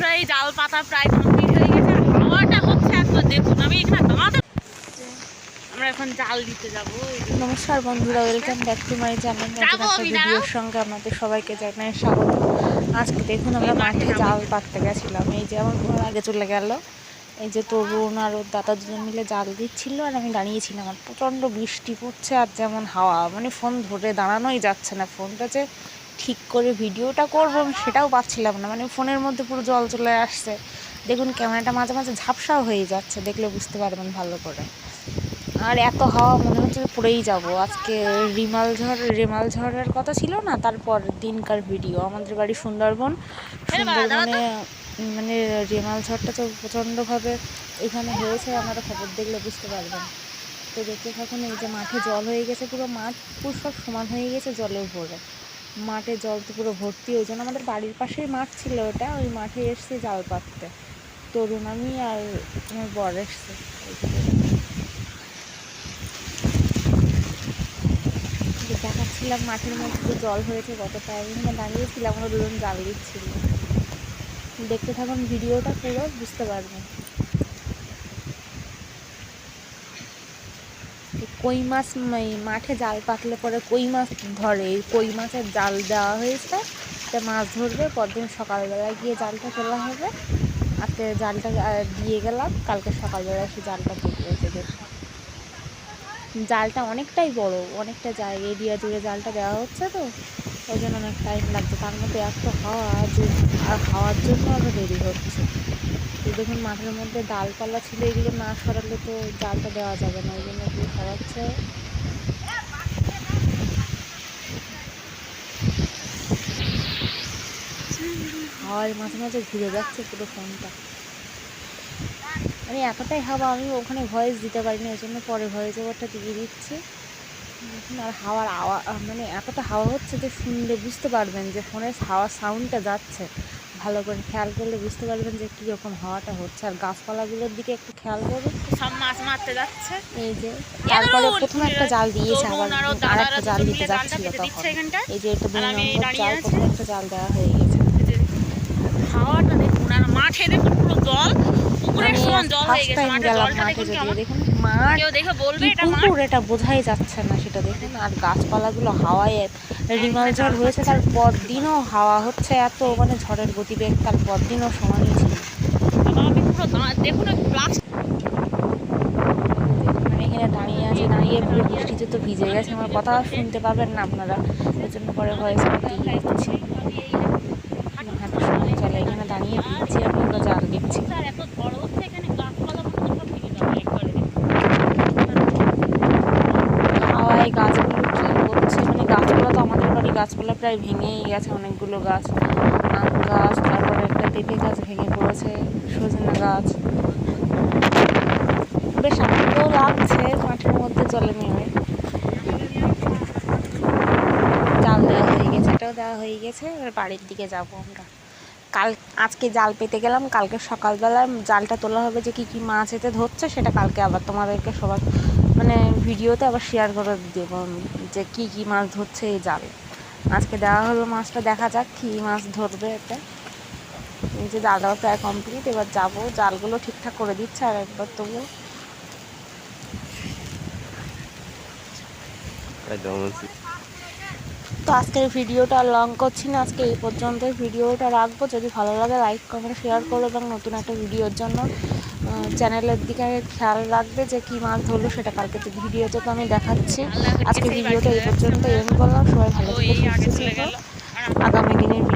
প্রায় জাল পাতা প্রায় কমপ্লিট হয়ে গেছে। হাওয়াটা হচ্ছে একবার দেখুন আমি এখানে দাঁড়াতে আমরা এখন জাল দিতে যাব। নমস্কার বন্ধুরা welcome back to my channel ভিডিওর সঙ্গে আপনাদের সবাইকে জানাই স্বাগত। আজকে দেখুন আমরা মাঠে মাঠে জাল পাততে গেছিলাম। এই যে আমার ঘর আগে চলে গেল। এই যে তরুণ আর ওর দাদা দুজন মিলে জাল দিচ্ছিল আর আমি দাঁড়িয়েছিলাম। আর প্রচণ্ড বৃষ্টি পড়ছে আর যেমন হাওয়া মানে ফোন ধরে দাঁড়ানোই যাচ্ছে না। ফোনটা যে ঠিক করে ভিডিওটা করব আমি সেটাও পাচ্ছিলাম না। মানে ফোনের মধ্যে পুরো জল চলে আসছে। দেখুন ক্যামেরাটা মাঝে মাঝে ঝাপসাও হয়ে যাচ্ছে দেখলে বুঝতে পারবেন ভালো করে। আর এত হাওয়া মনে হচ্ছে পড়েই যাব। আজকে রিমাল ঝড় রেমাল ঝড়ের কথা ছিল না তারপর দিনকার ভিডিও। আমাদের বাড়ি সুন্দরবন। সুন্দরবনে মানে রেমাল ঝড়টা তো প্রচণ্ডভাবে এখানে হয়েছে আপনারা খবর দেখলে বুঝতে পারবেন। তো দেখতে থাকুন এই যে মাঠে জল হয়ে গেছে পুরো মাঠ পুরো সব সমান হয়ে গেছে জলে ভরে মাঠে জল তো পুরো ভর্তি ওই জন্য আমাদের বাড়ির পাশেই মাঠ ছিল ওটা, ওই মাঠে এসছে জাল পাততে। তরুণ আমি আর আমার বর এসছে। দেখাচ্ছিলাম মাঠের মধ্যে জল হয়েছে কতটা। এখানে দাঁড়িয়েছিলাম আমরা দুজন জাল দিচ্ছিল। দেখতে থাকুন ভিডিওটা পুরো, বুঝতে পারবেন। কই মাছ মাঠে জাল পাতলে পরে কই মাছ ধরে? কই মাছের জাল দেওয়া হয়েছে। তা মাছ ধরবে, পরদিন সকালবেলায় গিয়ে জালটা তোলা হবে। আজকে জালটা দিয়ে গেলাম, কালকে সকালবেলা সে জালটা তুলবে যে জালটা অনেকটাই বড়, অনেকটা জায়গা, এরিয়া জুড়ে জালটা দেওয়া হচ্ছে তো। ওই জন্য অনেক টাইম লাগছে। তার মধ্যে এত হাওয়া, যে আর হাওয়ার জন্য আরও দেরি হচ্ছে। এই দেখুন মাঠের মধ্যে ডালপালা ছিল, এগুলো না সরালে তো জালটা দেওয়া যাবে না। ওই জন্য এগুলো সরাচ্ছে। হাওয়ার মাঝে মাঝে ঘুরে যাচ্ছে পুরো ফোনটা। মানে এতটাই হাওয়া, আমি ওখানে ভয়েস দিতে পারিনি ওই জন্য পরে ভয়েস ওভারটা দিয়ে দিচ্ছি। দেখুন আর হাওয়ার আওয়া মানে এতটা হাওয়া হচ্ছে যে শুনলে বুঝতে পারবেন যে ফোনের হাওয়ার সাউন্ডটা যাচ্ছে। ভালো করে খেয়াল করলে বুঝতে পারবেন যে কীরকম হাওয়াটা হচ্ছে। আর গাছপালাগুলোর দিকে একটু খেয়াল করবেন সব মাছ মারতে যাচ্ছে। এই যে তারপরে প্রথমে একটা জাল দিয়েছে আবার আর একটা জাল দিতে যাচ্ছিল তখন। এই যে এটা দুই নম্বর জাল প্রথমে একটা জাল দেওয়া হয়ে গেছে। হাওয়াটা দেখুন আর মাঠে দেখুন পুরো জল পুকুরের আমি সমান জল হয়ে ফার্স্ট গেছে টাইম মাঠে গেলাম মাঠে দেখুন দেখুন মাঠ কেউ দেখে বলবে কি এটা মাঠ? পুকুর এটা বোঝাই যাচ্ছে না সেটা দেখুন। আর গাছপালাগুলো হাওয়ায় রিমাল ঝড় হয়েছে তার পর দিনও হাওয়া হচ্ছে এত মানে ঝড়ের গতিবেগ তার পর সমানই ছিল মানে এখানে দাঁড়িয়ে আছে দাঁড়িয়ে পুরো বৃষ্টিতে তো ভিজে গেছে আমার কথা শুনতে পাবেন না আপনারা। ওই জন্য পরে ভয়েস দিচ্ছি। হাঁটু চলে এখানে দাঁড়িয়ে ভিজছি আমি ওরা জাল দিচ্ছি আর এত ঝড় হচ্ছে এখানে গাছপালা পুরো সব ভেঙে যাবে একবারে হাওয়ায় গাছগুলো কি করছে মানে গাছগুলো তো আমাদের বাড়ি গাছপালা প্রায় ভেঙেই গেছে, অনেকগুলো গাছ, আম গাছ, তারপরে একটা পেঁপে গাছ ভেঙে পড়েছে, সজনে গাছ। বেশ আনন্দও লাগছে, মাঠের মধ্যে জলে নেমে। জাল দেওয়া হয়ে গেছে, এটাও দেওয়া হয়ে গেছে, এবার বাড়ির দিকে যাব আমরা। কাল, আজকে জাল পেতে গেলাম, কালকে সকালবেলা জালটা তোলা হবে যে কী কী মাছ এতে ধরছে, সেটা কালকে আবার তোমাদেরকে সবার মানে ভিডিওতে আবার শেয়ার করে দেবো যে কী কী মাছ ধরছে এই জালে। আজকে দেওয়া হলো মাছটা, দেখা যাক কী মাছ ধরবে এতে। এই যে জাল দেওয়া প্রায় কমপ্লিট এবার যাব। জালগুলো ঠিকঠাক করে দিচ্ছে আর একবার তবু তো আজকের ভিডিওটা লং করছি না। আজকে এই পর্যন্তই ভিডিওটা রাখব। যদি ভালো লাগে লাইক কমেন্ট শেয়ার করো এবং নতুন একটা ভিডিওর জন্য চ্যানেলের দিকে খেয়াল রাখবে যে কী মাছ ধরলো সেটা কালকে তো ভিডিওতে তো আমি দেখাচ্ছি। আজকে ভিডিওটা এই পর্যন্ত এন্ড করলাম। সবাই ভালো আগামী দিনের থেকে সুস্থ